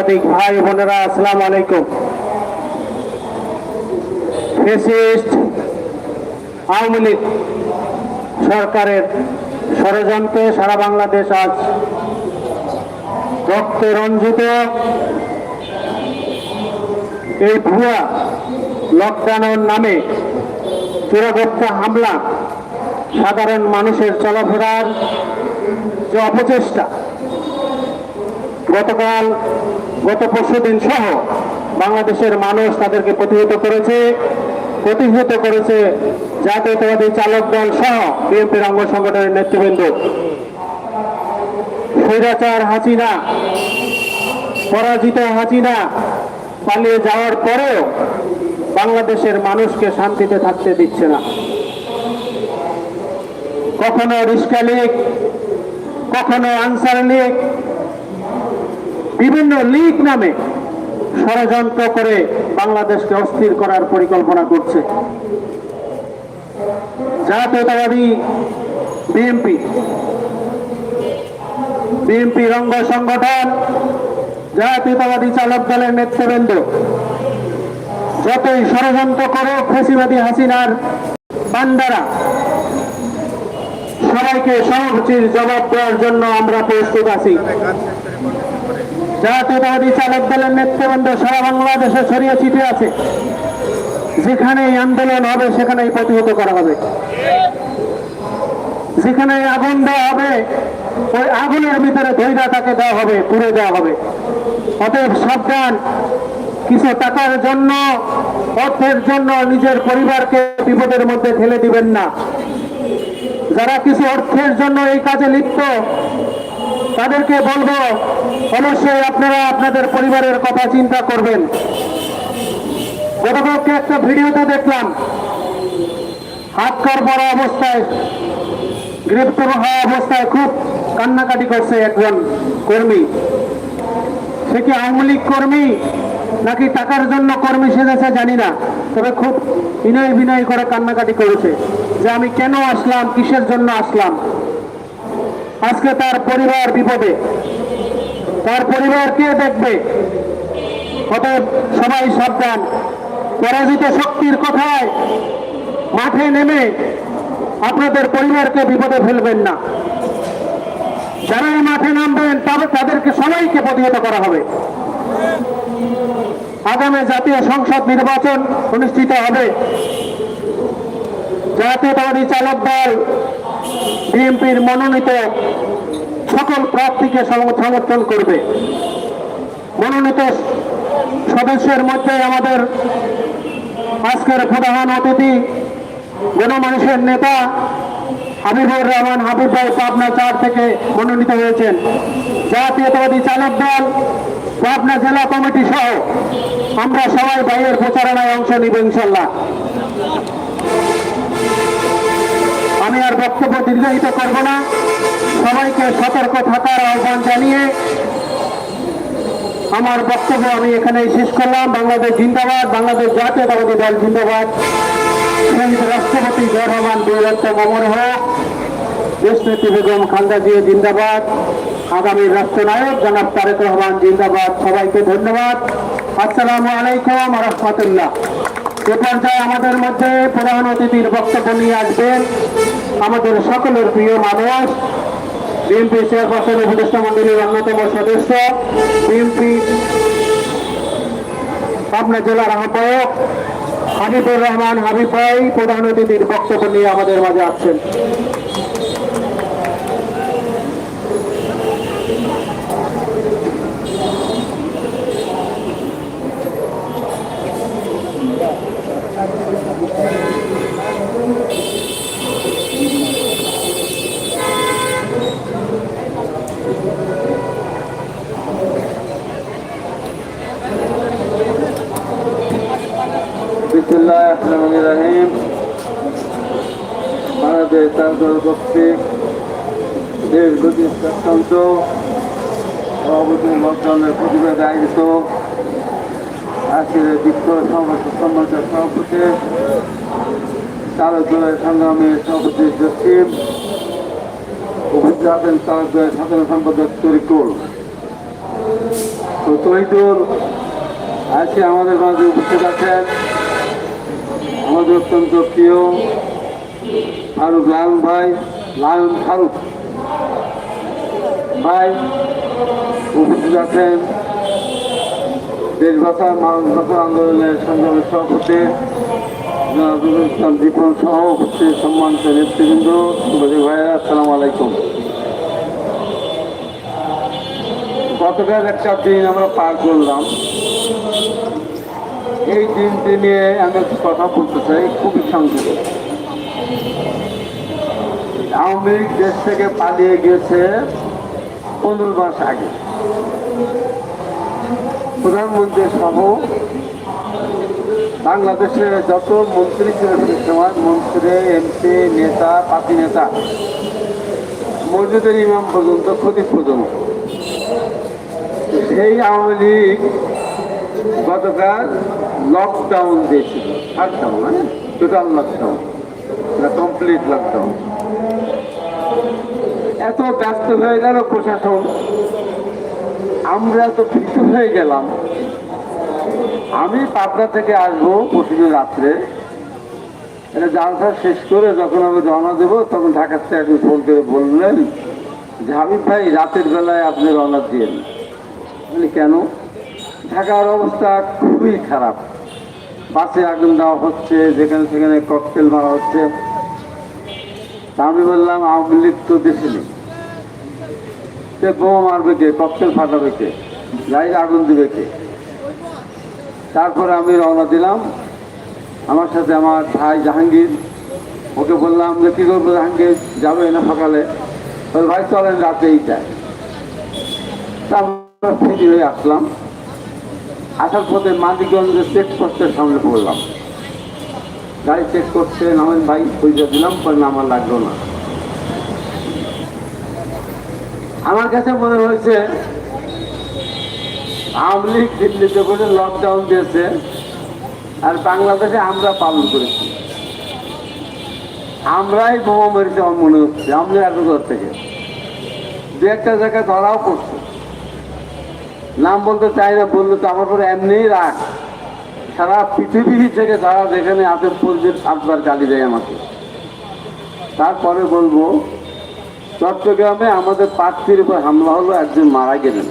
সাংবাদিক ভাই বোনেরা, আসসালামু আলাইকুম। আওয়ামী লীগ সরকারের ষড়যন্ত্রে সারা বাংলাদেশ আজ রক্তে রঞ্জিত। এই ভুয়া লকডাউনের নামে চূড়াগোপ্তা হামলা, সাধারণ মানুষের চলাফেরার যে অপচেষ্টা গতকাল গত পরশু দিন সহ বাংলাদেশের মানুষ তাদেরকে প্রতিহত করেছে প্রতিহত করেছে জাতীয়তাবাদী চালক দল সহ বিএনপির অঙ্গ সংগঠনের নেতৃবৃন্দ। স্বৈরাচার হাসিনা, পরাজিত হাসিনা পালিয়ে যাওয়ার পরেও বাংলাদেশের মানুষকে শান্তিতে থাকতে দিচ্ছে না। কখনো রিস্কা লীগ, কখনো আনসার লীগ বিভিন্ন লীগ নামে ষড়যন্ত্র করে বাংলাদেশকে অস্থির করার পরিকল্পনা করছে। জাতীয়তাবাদী বিএনপি বিএনপি রঙ্গ সংগঠন, জাতীয়তাবাদী চালক দলের নেতৃবৃন্দ, যতই ষড়যন্ত্র করো ফেসিবাদী হাসিনার বান্দারা, সবাইকে সমুচিত জবাব দেওয়ার জন্য আমরা প্রস্তুত আছি। জাতীয়তাবাদী চালক দলের নেতৃবৃন্দ সারা বাংলাদেশে ছড়িয়ে ছিটে আছে। যেখানেই আন্দোলন হবে, সেখানেই প্রতিহত করা হবে। যেখানে আগুন দেওয়া হবে, ওই আগুনের ভিতরে ধৈর্য তাকে দেওয়া হবে, পুড়ে দেওয়া হবে। অতএব সাবধান, কিছু টাকার জন্য, অর্থের জন্য নিজের পরিবারকে বিপদের মধ্যে ঠেলে দিবেন না। যারা কিছু অর্থের জন্য এই কাজে লিপ্ত তাদেরকে বলব, অবশ্যই আপনারা আপনাদের পরিবারের কথা চিন্তা করবেন। গতকালকে একটা ভিডিওতে দেখলাম, হাত কর বড় অবস্থায়, গ্রেপ্তার হওয়া অবস্থায় খুব কান্নাকাটি করছে একজন কর্মী। সে কি আওয়ামী লীগ কর্মী, নাকি টাকার জন্য কর্মী সেজেছে জানি না, তবে খুব বিনয় বিনয় করে কান্নাকাটি করেছে। যে আমি কেন আসলাম, কিসের জন্য আসলাম? আজকে তার পরিবার বিপদে। তার পরিবার কে দেখবে? অতএব সবাই সাবধান। পরাজিত শক্তির কথায় মাঠে নেমে আপনাদের পরিবারকে বিপদে ফেলবেন না। যারাই মাঠে নামবেন তবে তাদেরকে সবাইকে প্রতিহত করা হবে। আগামী জাতীয় সংসদ নির্বাচন অনুষ্ঠিত হবে। জাতীয়তাবাদী চালক দল বিএনপির মনোনীত সকল প্রার্থীকে সমর্থন করবে। মনোনীত সদস্যের মধ্যে আমাদের আজকের প্রধান অতিথি, গণমানুষের নেতা হাবিবুর রহমান হাবিব ভাই পাবনা চার থেকে মনোনীত হয়েছেন। জাতীয়তাবাদী চালক দল পাবনা জেলা কমিটি সহ আমরা সবাই ভাইয়ের প্রচারণায় অংশ নিব ইনশাল্লাহ। আমি আর বক্তব্য দীর্ঘায়িত করব না। সবাইকে সতর্ক থাকার আহ্বান জানিয়ে আমার বক্তব্য আমি এখানেই শেষ করলাম। বাংলাদেশ জিন্দাবাদ, বাংলাদেশ জাতীয়তাবাদী দল জিন্দাবাদ। রাষ্ট্রপতি জিয়া রহমান বীরত্ব অমর হোক দেশনেত্রী বেগম খালদা জিন্দাবাদ, আগামী রাষ্ট্রনায়ক জনাব তারেক রহমান জিন্দাবাদ। সবাইকে ধন্যবাদ। আসসালামু আলাইকুম রহমতুল্লাহ। এ পর্যায়ে আমাদের মধ্যে প্রধান অতিথির বক্তব্য নিয়ে আসবেন আমাদের সকলের প্রিয় মানুষ, বিএনপি চেয়ারপারসন উপদেষ্টা মন্ডলীর অন্যতম সদস্য, বিএনপি পাবনা জেলার আহ্বায়ক হাবিবুর রহমান হাবিব ভাই প্রধান অতিথির বক্তব্য নিয়ে আমাদের মাঝে আসছেন। তারদল কর্তৃক দেশ গতির অত্যন্ত। সভাপতি লকডাউনের প্রতিবাদে আয়োজিত আজকের বিশ্ব সমাবেশ সম্মানিত সভাপতি চালক দলের সংগ্রামী সভাপতি জসিম উপস্থিত আছেন চালক দলের সাধারণ সম্পাদক তরিকুল। তো তহিদুল আজকে আমাদের মাঝে উপস্থিত আছেন। আমাদের অত্যন্ত প্রিয় ফারুক লায়ন ভাই লায়ন ফারুক। ভাই, উপস্থিত আছেন দেশ বাঁচার মানুষ বাঁচার আন্দোলনের সংগ্রামের সভাপতি ইসলাম দীপন সহ উপস্থিত সম্মানিত নেতৃবৃন্দ, সুবাদী ভাইয়া আসসালামু আলাইকুম। গতকাল একটা দিন আমরা পার করলাম। এই দিনটি নিয়ে আমি কথা বলতে চাই, খুবই সংক্ষেপে আওয়ামী লীগ দেশ থেকে পালিয়ে গিয়েছে পনেরো মাস আগে। প্রধানমন্ত্রী সহ বাংলাদেশে যত মন্ত্রী সেই মন্ত্রী, এমপি, নেতা, পার্টি নেতা, মসজিদের ইমাম পর্যন্ত ক্ষতি পর্যন্ত। সেই আওয়ামী লীগ গতকাল লকডাউন দিয়েছিল। শাটডাউন মানে টোটাল লকডাউন কমপ্লিট লকডাউন এত ব্যস্ত হয়ে গেল প্রশাসন। আমরা তো ভীতু হয়ে গেলাম। আমি পাবনা থেকে আসব পরশুদিন রাত্রে। এটা জালসা শেষ করে যখন আমি রওনা দেবো, তখন ঢাকার থেকে একজন ফোন করে বললেন যে, হাবিব ভাই, রাতের বেলায় আপনি রওনা দিয়েন। বলি, কেন? ঢাকার অবস্থা খুবই খারাপ। বাসে আগুন দেওয়া হচ্ছে, যেখানে সেখানে ককটেল মারা হচ্ছে। আমি বললাম, আওয়ামী লীগ তো দেশে নেই সে বোমা মারবে কে? ককটেল ফাটাবে কে? যাই আগুন দিবে কে? তারপরে আমি রওনা দিলাম। আমার সাথে আমার ভাই জাহাঙ্গীর, ওকে বললাম যে, কী করব জাহাঙ্গীর? যাবে না সকালে? ভাই, চলেন রাতেই যাই তা আমরা ফিরি হয়ে আসলাম। আসার পথে মানিকগঞ্জের চেকপোস্টের সামনে পড়লাম। গাড়ি চেক করছে নামেন ভাই পয়সা দিলাম পরে আমার লাগল না। আমার কাছে মনে হয়েছে, আওয়ামী লীগ দিল্লিতে বসে লকডাউন দিয়েছে, আর বাংলাদেশে আমরা পালন করেছি। আমরাই বোমা মেরেছি আমার মনে হচ্ছে আমরা এতদূর থেকে। দু একটা জায়গায় ধরাও পড়ছে। নাম বলতে চাই না, বললে তো আমার পরে এমনিই রাখ সারা পৃথিবী থেকে যারা যেখানে আছে পরিবেশ সাতবার গালি দেয় আমাকে। তারপরে বলব, চট্টগ্রামে আমাদের প্রার্থীর উপর হামলা হলো, একজন মারা গেলেন।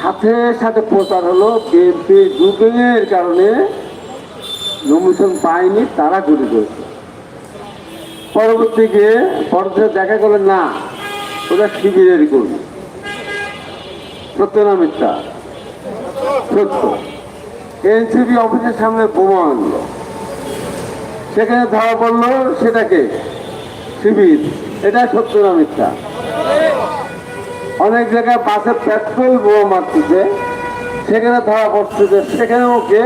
সাথে সাথে প্রচার হলো, বিএনপি যুগের কারণে নমিশন পায়নি, তারা গুলি করেছে। পরবর্তী গিয়ে দেখা গেল, না, ওরা শিবিরের কর্মী। সত্য না মিথ্যা সত্য। এনসিপি অফিসের সামনে বোমা আনলো। সেখানে ধরা পড়ল সেটাকে, শিবির। এটা সত্য না মিথ্যা? অনেক জায়গায় বাসে পেট্রোল বোমা মারতেছে, সেখানে ধরা পড়তেছে সেখানে ওকে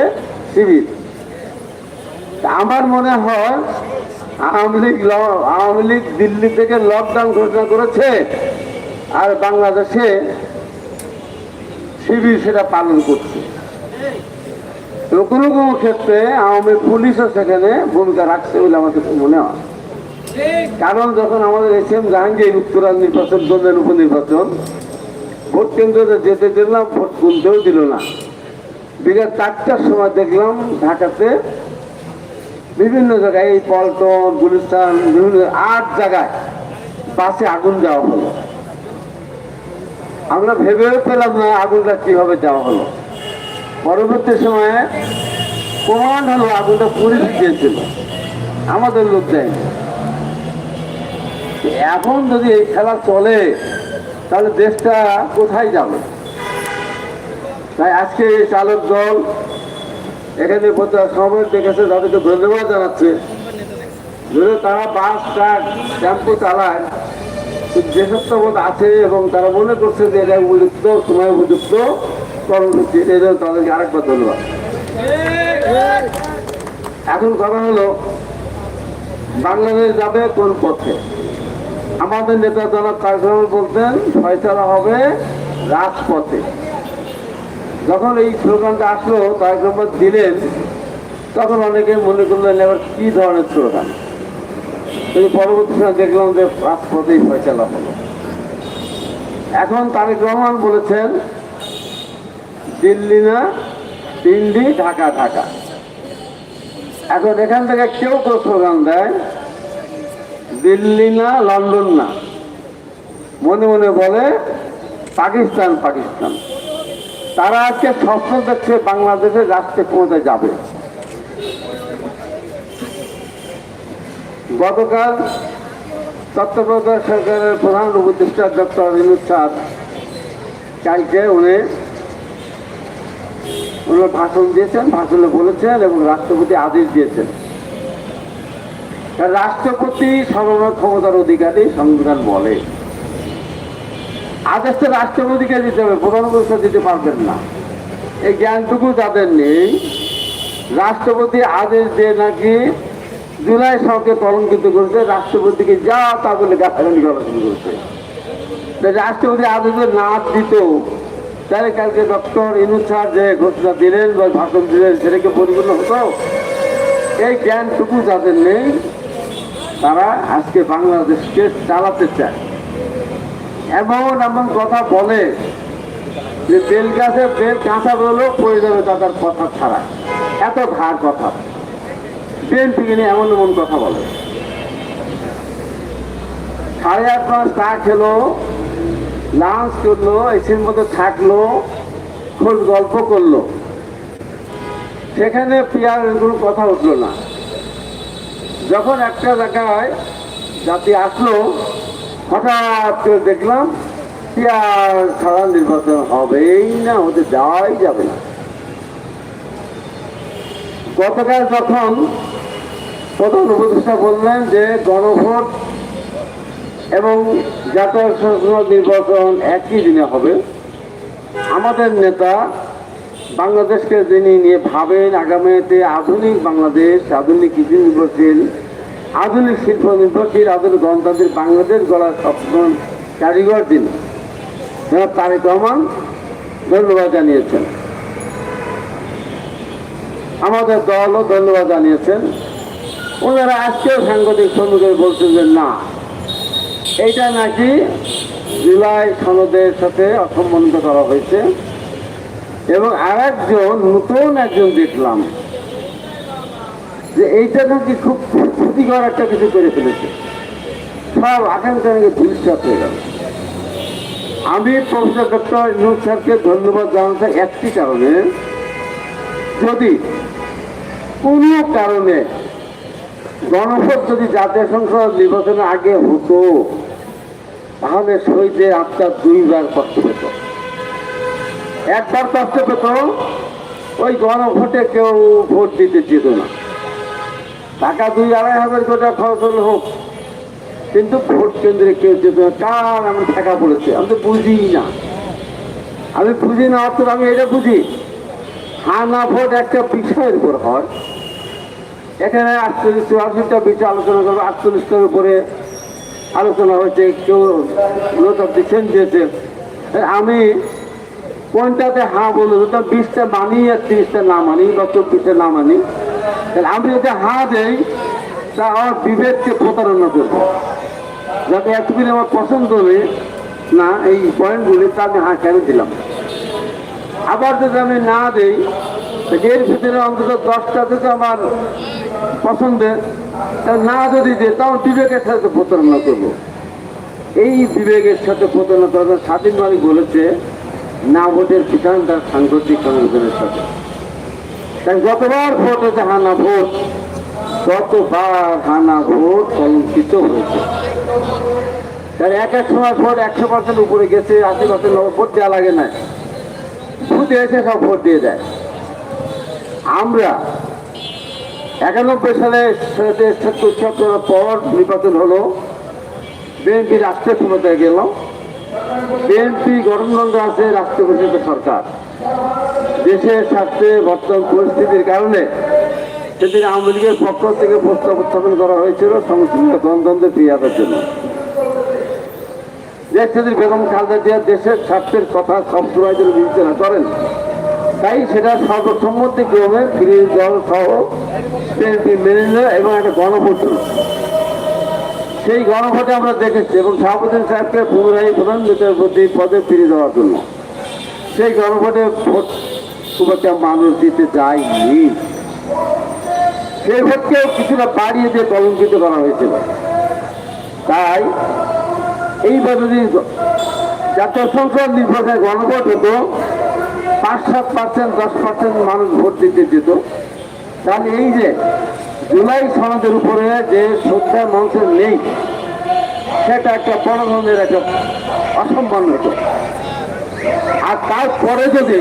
শিবির। আমার মনে হয় আওয়ামী লীগ আওয়ামী লীগ দিল্লি থেকে লকডাউন ঘোষণা করেছে, আর বাংলাদেশে শিবির সেটা পালন করছে। এবং কোনো কোনো ক্ষেত্রে আওয়ামী পুলিশও সেখানে ভূমিকা রাখছে বলে আমার কাছে মনে হয়। কারণ যখন আমাদের এস এম জাহাঙ্গীর উত্তরাল নির্বাচন দলের উপনির্বাচন, ভোট কেন্দ্রে যেতে দিলাম ভোট তুলতেও দিল না। বিকেল চারটার সময় দেখলাম ঢাকাতে বিভিন্ন জায়গায় এই পল্টন, গুলিস্তান, বিভিন্ন আট জায়গায় বাসে আগুন দেওয়া হলো। আমরা ভেবেও পেলাম না আগুনটা কীভাবে দেওয়া হলো। পরবর্তী সময়ে প্রমাণ হলো আগুনটা পুলিশ দিয়েছিল আমাদের লোক দেয়নি। এখন যদি এই খেলা চলে, তাহলে দেশটা কোথায় যাবে? তাই আজকে এই চালক দল এখানে সময় দেখেছে তাদেরকে ধন্যবাদ জানাচ্ছে। যদি তারা বাস, ট্রাক, টেম্পো চালায়। তো দেশত্ববোধ আছে এবং তারা মনে করছে যে এটা উপযুক্ত সময় উপযুক্ত এখন কথা হলো, বাংলাদেশ যাবে কোন পথে? আমাদের নেতা কার্যক্রম বলতেন, ফয়সলা হবে রাজপথে। যখন এই স্লোগানটা আসলো কার্যক্রম দিলেন, তখন অনেকে মনে করলেন এবার কি ধরনের স্লোগান? পরবর্তী সময় দেখলাম যে রাজপথেই ফয়সলা হলো। এখন তারেক রহমান বলেছেন দিল্লি না, দিল্লি, ঢাকা ঢাকা। এখন এখান থেকে কেউ কেউ দেয়? দিল্লি না, লন্ডন না? মনে মনে বলে, পাকিস্তান পাকিস্তান। তারা আজকে স্বপ্ন দেখছে বাংলাদেশের রাষ্ট্রে পৌঁছে যাবে। গতকাল তত্ত্বাবধায়ক সরকারের প্রধান উপদেষ্টা ডক্টর বিনোদ সাদ, কালকে উনি উনি ভাষণ দিয়েছেন ভাষণে বলেছেন এবং রাষ্ট্রপতি আদেশ দিয়েছেন। রাষ্ট্রপতি সর্বমোট ক্ষমতার অধিকারী সংবিধান বলে। আদেশটা রাষ্ট্রপতিকে দিতে হবে, প্রধান দিতে পারবেন না। এই জ্ঞানটুকু যাদের নেই, রাষ্ট্রপতি আদেশ দিয়ে নাকি জুলাই সরকে কলঙ্কিত করেছে, রাষ্ট্রপতিকে যা তা বলে গাছাগাছি করা শুরু করেছে। রাষ্ট্রপতি আদেশ না দিত তাহলে কালকে ডক্টর ইনুদ স্যার যে ঘোষণা দিলেন বা ভাষণ দিলেন, সেটাকে পরিপূর্ণ হতো? এই জ্ঞানটুকু যাদের নেই, তারা আজকে বাংলাদেশকে চালাতে চায়। এমন এমন কথা বলে যে বেল গাছে বেল কাঁচা বলেও পড়ে যাবে তাদের কথা ছাড়া। এত ভার কথা। বিএনপিকে নিয়ে এমন এমন কথা বলে। সাড়ে আট মাস তা খেলো লাঞ্চ করল, এসির মধ্যে থাকল, খোঁজ গল্প করল। সেখানে পিয়ারের কোনো কথা উঠল না। যখন একটা জায়গায় জাতি আসলো, হঠাৎ করে দেখলাম, পিয়ার ছাড়া নির্বাচন হবেই না হতে যাওয়াই যাবে না। গতকাল যখন প্রধান উপদেষ্টা বললেন যে গণভোট এবং জাতীয় সংসদ নির্বাচন একই দিনে হবে। আমাদের নেতা বাংলাদেশকে যিনি নিয়ে ভাবেন, আগামীতে আধুনিক বাংলাদেশ, আধুনিক কৃষি নির্ভরশীল, আধুনিক শিল্প নির্ভরশীল, আধুনিক গণতান্ত্রিক বাংলাদেশ গড়ার স্বপ্ন কারিগর দিন। তারেক রহমান, ধন্যবাদ জানিয়েছেন। আমাদের দলও ধন্যবাদ জানিয়েছেন। ওনারা আজকেও সাংবাদিক সম্মুখে বলছেন যে না এইটা নাকি জুলাই সনদের সাথে অসম্মানিত করা হয়েছে। এবং আর একজন নতুন একজন দেখলাম, যে এইটা নাকি খুব ক্ষতিকর একটা কিছু করে ফেলেছে। সব আকাঙ্ক্ষা নাকি ভবিষ্যৎ হয়ে গেল। আমি প্রফেসর ডক্টর ইনুজ স্যারকে ধন্যবাদ জানাতে একটি কারণে, যদি কোনো কারণে গণভোট যদি জাতীয় সংসদ নির্বাচনের আগে হতো তাহলে শহীদের আত্মা দুইবার কষ্ট পেত। একবার কষ্ট পেত, ওই গণভোটে কেউ ভোট দিতে যেত না। টাকা দুই আড়াই হাজার কোটি খরচ হলে হোক, কিন্তু ভোট কেন্দ্রে কেউ যেত না। কার আমি টাকা পড়েছে? আমি তো বুঝি না। আমি বুঝি না অত আমি এটা বুঝি। হা না ভোট একটা বিষয়ের উপর হয়। এখানে আটচল্লিশ বিষয় আলোচনা করব। আটচল্লিশটার উপরে আলোচনা হয়েছে কেউ লোক অফ ডিসেন্ট আমি কোনটাতে হাঁ বলব তো বিশটা মানি আর তিরিশটা না মানি বা চব্বিশটা না মানি আমি যদি হাঁ দেই, তা আমার বিবেককে প্রতারণা করব। যাতে এতগুলি আমার পছন্দ নেই না, এই পয়েন্টগুলি তা আমি হাঁ কেন দিলাম? আবার যদি আমি না দেই এর ভিতরে অন্তত দশটা যদি আমার পছন্দের না যদি দিই তাও বিবেকের সাথে প্রতারণা করব। এই বিবেকের সাথে প্রতারণা করার স্বাধীন মালিক বলেছে, না ভোটের ঠিকান তার সাংগঠনিক সংগঠনের সাথে। তাই যতবার ভোট হয়েছে, হানা ভোট, ততবার হানা ভোট কলঙ্কিত হয়েছে। তার এক এক সময় ভোট একশো পার্সেন্ট উপরে গেছে, আশি পার্সেন্ট ভোট দেওয়া লাগে না। ভোট এসে সব ভোট দিয়ে দেয়। আমরা একানব্বই সালে সত্তর পর নির্বাচন হলো। বিএনপি রাষ্ট্রের ক্ষমতায় গেল বিএনপি গঠনতন্ত্র আছে রাষ্ট্র পরিষদ সরকার। দেশের স্বার্থে বর্তমান পরিস্থিতির কারণে সেদিন আওয়ামী লীগের পক্ষ থেকে প্রস্তাব উত্থাপন করা হয়েছিল সংসদীয় গণতন্ত্রের ফিরিয়াদের জন্য। যে সেদিন বেগম খালেদা জিয়া দেশের স্বার্থের কথা সবসময় যেন বিবেচনা করেন। তাই সেটা সর্বসম্মতি ক্রমে বিরোধী দল সহ বিএনপি মেনে নিল এবং একটা গণভোট। সেই গণভোটে আমরা দেখেছি এবং শাহাবুদ্দিন সাহেবকে পুনরায় প্রধান বিচারপতি পদে ফিরে দেওয়ার জন্য। সেই গণভোটে ভোট খুব একটা মানুষ দিতে যায়নি। সেই ভোটকেও কিছুটা বাড়িয়ে দিয়ে কলঙ্কিত করা হয়েছিল। তাই এইভাবে যদি জাতীয় সংসদ নির্বাচনে গণভোট হতো পাঁচ সাত পার্সেন্ট, দশ পার্সেন্ট মানুষ ভোট দিতে যেত। তাহলে এই যে জুলাই সমাজের উপরে যে শ্রদ্ধা মানুষের নেই, সেটা একটা বড় ধরনের একটা অসম্মান হতো। আর তারপরে যদি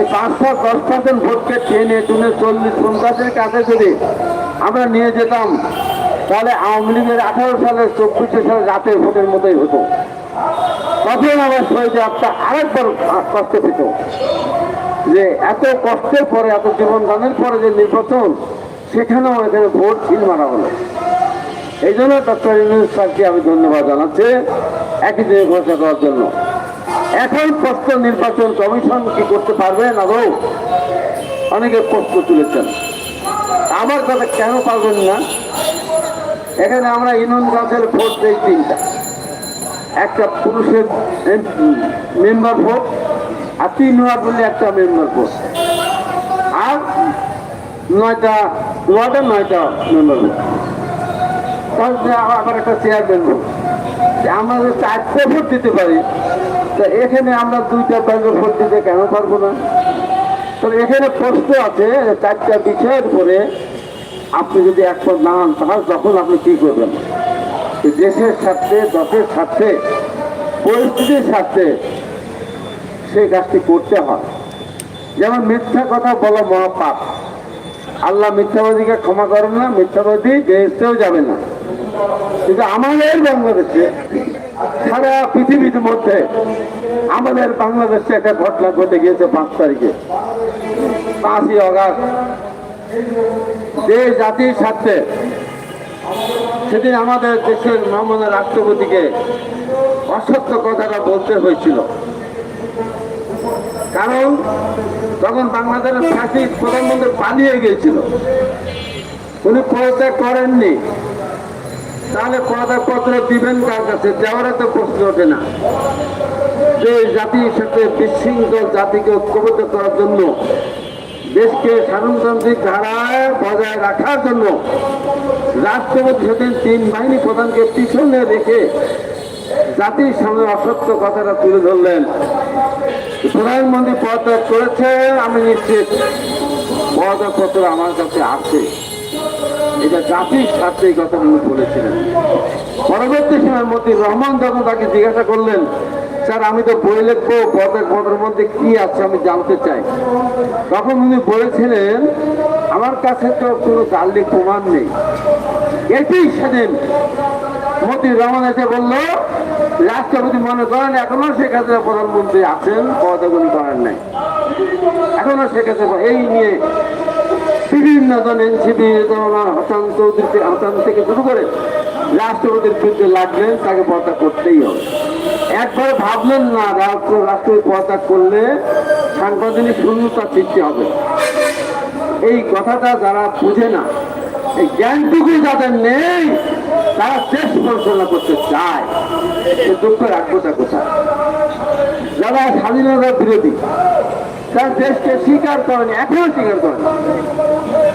এই পাঁচ সাত দশ পার্সেন্ট ভোটকে টেনে টুনে চল্লিশ পঞ্চাশের কাছে যদি আমরা নিয়ে যেতাম, তাহলে আওয়ামী লীগের আঠারো সালের, চব্বিশে সালে রাতের ভোটের মতোই হতো। তখন আমার শরীরে একটা আরেকবার কষ্ট পেত যে এত কষ্টের পরে, এত জীবন দানের পরে যে নির্বাচন, সেখানেও এখানে ভোট ছিল মারা হলো এই জন্য ডক্টর ইউনুস স্যারকে আমি ধন্যবাদ জানাচ্ছি একই দিনে ঘোষণা করার জন্য। এখন প্রশ্ন, নির্বাচন কমিশন কি করতে পারবে না আদৌ অনেকে প্রশ্ন তুলেছেন। আমার কথা কেন পারবেন না? এখানে আমরা ইউনিয়ন গাছের ভোট দেই তিনটা। একটা পুরুষের মেম্বার ভোট আর তিন ওয়ার্ড বললে একটা মেম্বার ভোট আর নয়টা নয়টা নয়টা মেম্বার ভোট তাহলে আবার একটা চেয়ারম্যান ভোট আমরা চারটে ভোট দিতে পারি, তা এখানে আমরা দুইটা ব্যাংকে ভোট দিতে কেন পারব না? তো এখানে প্রশ্ন আছে চারটা বিষয়ের উপরে আপনি যদি একমত না হন, তাহলে তখন আপনি কি করবেন? দেশের স্বার্থে, দশের স্বার্থে, পরিস্থিতির স্বার্থে সেই কাজটি করতে হয়। যেমন মিথ্যা কথা বলা মহাপাপ। আল্লাহ মিথ্যাবাদীকে ক্ষমা করেন না, মিথ্যাবাদী বেহেস্তেও যাবে না। কিন্তু আমাদের বাংলাদেশে, সারা পৃথিবীর মধ্যে আমাদের বাংলাদেশে একটা ঘটনা ঘটে গিয়েছে পাঁচ তারিখে। পাঁচই অগাস্ট। যে জাতির স্বার্থে সেদিন আমাদের দেশের মহামান্য রাষ্ট্রপতিকে অসত্য কথাটা বলতে হয়েছিল। কারণ তখন বাংলাদেশের ফাঁসি প্রধানমন্ত্রী পালিয়ে গিয়েছিল। উনি পদত্যাগ করেননি। তাহলে পদত্যাগপত্র দিবেন কার কাছে? দেওয়ারও তো প্রশ্ন ওঠে না। যে জাতির সাথে বিশৃঙ্খল জাতিকে ঐক্যবদ্ধ করার জন্য দেশকে শাসনতান্ত্রিক ধারায় বজায় রাখার জন্য রাষ্ট্রপতি সেদিন তিন বাহিনী প্রধানকে পিছনে রেখে জাতির সামনে অসত্য কথাটা তুলে ধরলেন। প্রধানমন্ত্রী পদত্যাগ করেছে আমি নিশ্চিত পদত্যাগপত্র আমার কাছে আছে। এটা জাতির স্বার্থে এই কথা উনি বলেছিলেন। পরবর্তী সময় মতি রহমান যখন তাকে জিজ্ঞাসা করলেন স্যার, আমি তো বই লিখব পদত্যাগপত্রের মধ্যে কি আছে আমি জানতে চাই। তখন উনি বলেছিলেন, আমার কাছে তো কোনো দালিক প্রমাণ নেই। এটাই সেদিন মতিউর রহমান এসে বলল, রাষ্ট্রপতি মনে করেন, এখনও শেখ হাসিনা প্রধানমন্ত্রী আছেন, পদগুলি করেন নাই। এখনও শেখ হাসিনা, এই নিয়ে বিভিন্ন জন এনসিপি হাসান চৌধুরী, হাসান থেকে শুরু করে রাষ্ট্রপতির বিরুদ্ধে লাগলেন, তাকে পদত্যাগ করতেই হবে। একবার ভাবলেন না রাষ্ট্র- রাষ্ট্রপতি পদত্যাগ করলে সাংবিধানিক শূন্যতা সৃষ্টি হবে। এই কথাটা যারা বুঝে না, এই জ্ঞানটুকু যাদের নেই, তারা দেশ পরিচালনা করতে চায়। সে দুঃখ রাখবোটা কোথায়? যারা স্বাধীনতা বিরোধী, তারা দেশকে স্বীকার করেন, এখনও স্বীকার করেন।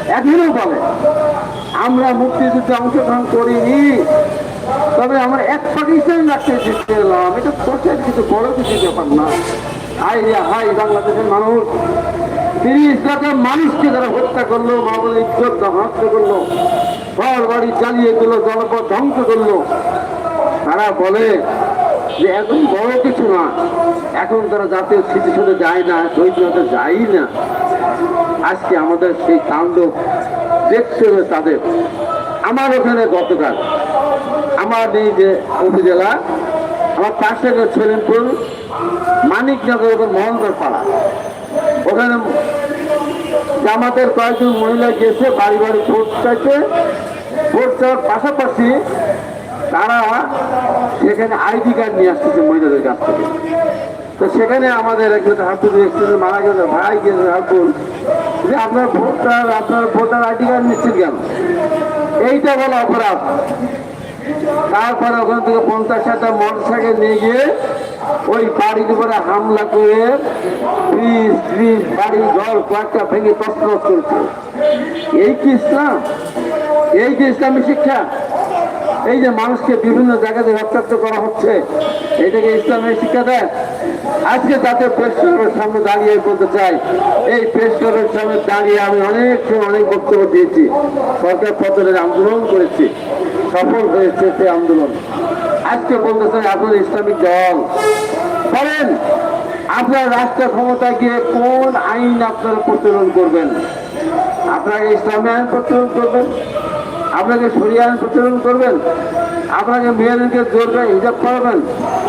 এখনও বলে, আমরা মুক্তিযুদ্ধে অংশগ্রহণ করিনি। তবে আমরা এক পাকিস্তান রাখতে চেষ্টা করলাম এটা প্রচের কিছু বড় কিছু ব্যাপার না। হাই হাই বাংলাদেশের মানুষ। তিরিশ লাখের মানুষকে যারা হত্যা করল মামলা ইজ্জত ধ্বংস করল ঘর বাড়ি জ্বালিয়ে দিল, জনপদ ধ্বংস করল, তারা বলে যে এখন বড় কিছু না। এখন তারা জাতীয় স্মৃতিসৌধে যায় না হতে যাই না। আজকে আমাদের সেই তাণ্ডব দেখতে হবে তাদের। আমার ওখানে গতকাল এই যে উপজেলা, আমার পাশে যে ছেলেনপুর মানিকনগর এবং মোহনগর পাড়া ওখানে জামাতের কয়েকজন মহিলা গেছে বাড়ি বাড়ি ভোট চাইতে ভোট চাওয়ার পাশাপাশি তারা সেখানে আইডি কার্ড নিয়ে আসতেছে মহিলাদের কাছ থেকে। তো সেখানে আমাদের একজন হাতুর এক্সিডেন্ট মারা গেছে ভাই গেছে হাতুর যে আপনার ভোটার আপনার ভোটার আইডি কার্ড নিচ্ছেন কেন এইটা বলো অপরাধ। তারপরে ওখান থেকে পঞ্চাশ হাজার মোটর সাইকেল নিয়ে গিয়ে ওই বাড়ির উপরে হামলা করে ব্রিজ ব্রিজ, বাড়ি ঘর কয়েকটা ভেঙে তসনস করছে। এই কি ইসলাম? এই কি ইসলামী শিক্ষা? এই যে মানুষকে বিভিন্ন জায়গাতে রক্তাক্ত করা হচ্ছে, এটাকে ইসলামের শিক্ষা দেয় আজকে তাতে প্রেস ক্লাবের সামনে দাঁড়িয়ে বলতে চাই, এই প্রেস ক্লাবের সামনে দাঁড়িয়ে আমি অনেক অনেক বক্তব্য দিয়েছি। সরকার পতনের আন্দোলন করেছি, সফল হয়েছে সেই আন্দোলন। আজকে বলতে চাই আপনার ইসলামিক দল, বলেন, আপনার রাষ্ট্র ক্ষমতায় গিয়ে কোন আইন আপনারা প্রচলন করবেন? আপনারা ইসলামী আইন প্রচলন করবেন? আপনাকে সরিয়ে আইন প্রচলন করবেন। আপনাকে মেয়েদেরকে জোর করে হিসাব করবেন।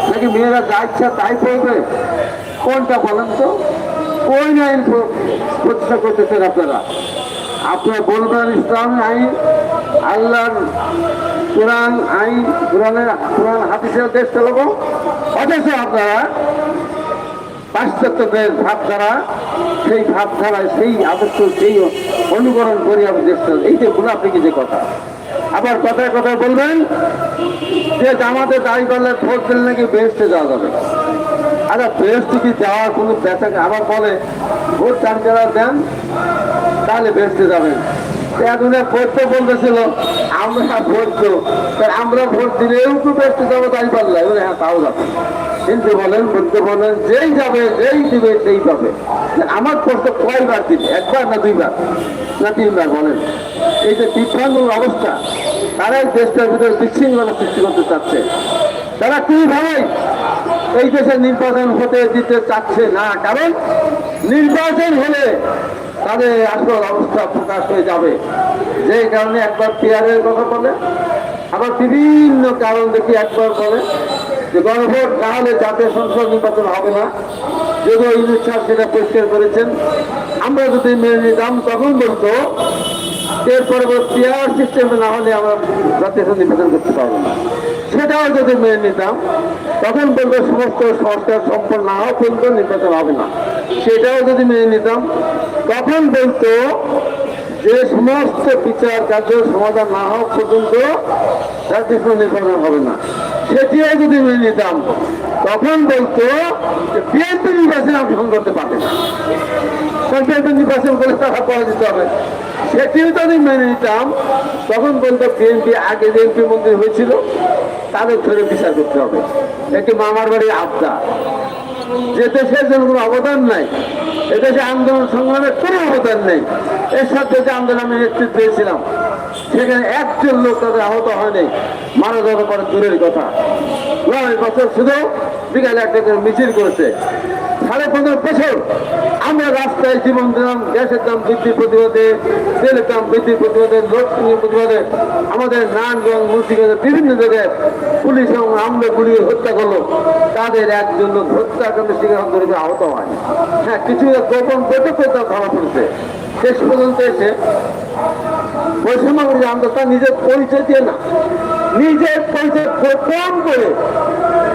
নাকি মেয়েরা যা ইচ্ছা তাই করবে? কোনটা বলেন তো? কোন আইন প্র- প্রতিষ্ঠা করতেছেন আপনারা। আপনারা বলবেন ইসলাম আইন, আল্লাহর কোরআন আইন, কোরআনের কোরআন হাদিসের দেশ চালাবো। অথচ আপনারা পাশ্চাত্যদের ভাবধারা সেই ভাবধারায় সেই আদর্শ, সেই অনুকরণ করি আমি চালাই। এই যে মুনাফিকি যে কথা? আবার কথায় কথায় বলবেন যে জামাতে দাঁড়িয়ে করলে ভোট দিলে নাকি বেহেস্টে যাওয়া যাবে। আচ্ছা বেহেস্টে কি যাওয়ার কোনো ব্যথা আবার বলে, ভোট চান যারা দেন, তাহলে বেহেস্টে যাবেন। এখন ভোট বলতেছিল, আমরা ভোট তা আমরা ভোট দিলেও তো বেহেস্টে যাব, তাই পারলে হ্যাঁ তাও যাবে। কিন্তু বলেন বলতে বলেন, যেই যাবে, যেই দিবে, সেই পাবে। আমার প্রশ্ন কয়বার দিবে? একবার না দুইবার? না তিনবার বলেন। এই যে বিভ্রান্ত অবস্থা, তারাই দেশটার ভিতরে বিশৃঙ্খলা সৃষ্টি করতে চাচ্ছে। তারা কীভাবে এই দেশে নির্বাচন হতে দিতে চাচ্ছে না? কারণ নির্বাচন হলে তাদের আসল অবস্থা প্রকাশ হয়ে যাবে। যে কারণে একবার পেয়ারের কথা বলে, আবার বিভিন্ন কারণ দেখি একবার বলে। যে গণভোট তাহলে জাতীয় সংসদ নির্বাচন হবে না। যদিও ইউনিট সাহেব সেটা পরিষ্কার করেছেন। আমরা যদি মেনে নিতাম, তখন বলতো, এর পরবর্তী আর সিস্টেম না হলে আমরা জাতীয় নির্বাচন করতে পারব না। সেটাও যদি মেনে নিতাম, তখন বলব সমস্ত সংস্কার সম্পন্ন না হওয়া পর্যন্ত নির্বাচন হবে না। সেটাও যদি মেনে নিতাম, তখন বলতো যে সমস্ত বিচার কার্য সমাধান না হওয়া পর্যন্ত জাতীয় সংসদ নির্বাচন হবে না। সেটিও যদি মেনে নিতাম, তখন বলতো যে বিএনপি নির্বাচনে অংশগ্রহণ করতে পারবে না। বিএনপি নির্বাচন করে টাকা পাওয়া যেতে হবে। সেটিও যদি মেনে নিতাম, তখন বলতো বিএনপি আগে যে এমপি মন্ত্রী হয়েছিল, তাদের ধরে বিচার করতে হবে। একটি মামার বাড়ির আবদা। যে দেশের জন্য কোনো অবদান নাই এদেশে আন্দোলন সংগ্রামের কোনো অবদান নেই। এর সাথে যে আন্দোলন আমি নেতৃত্ব দিয়েছিলাম, সেখানে একজন লোক তাদের আহত হয়নি। মারা যাওয়ার পরে দূরের কথা। বছর শুধু বিকালে একটা মিছিল করেছে। সাড়ে পনেরো বছর আমরা রাস্তায় জীবন দিলাম গ্যাসের দাম বৃদ্ধির প্রতিবাদে তেলের দাম বৃদ্ধির প্রতিবাদে লোডশেডিংয়ের প্রতিবাদে আমাদের নানগঞ্জ মুর্শিদাবাদের বিভিন্ন জায়গায় পুলিশ এবং আমরা গুলিয়ে হত্যা করল। তাদের একজন লোক হত্যাকাণ্ড শিকার করে আহত হয়। হ্যাঁ কিছু গোপন বৈঠক তার ধরা পড়েছে। শেষ পর্যন্ত এসে বৈষম্য আন্দোলন নিজের পরিচয় দিয়ে না, নিজের পরিচয় গোপন করে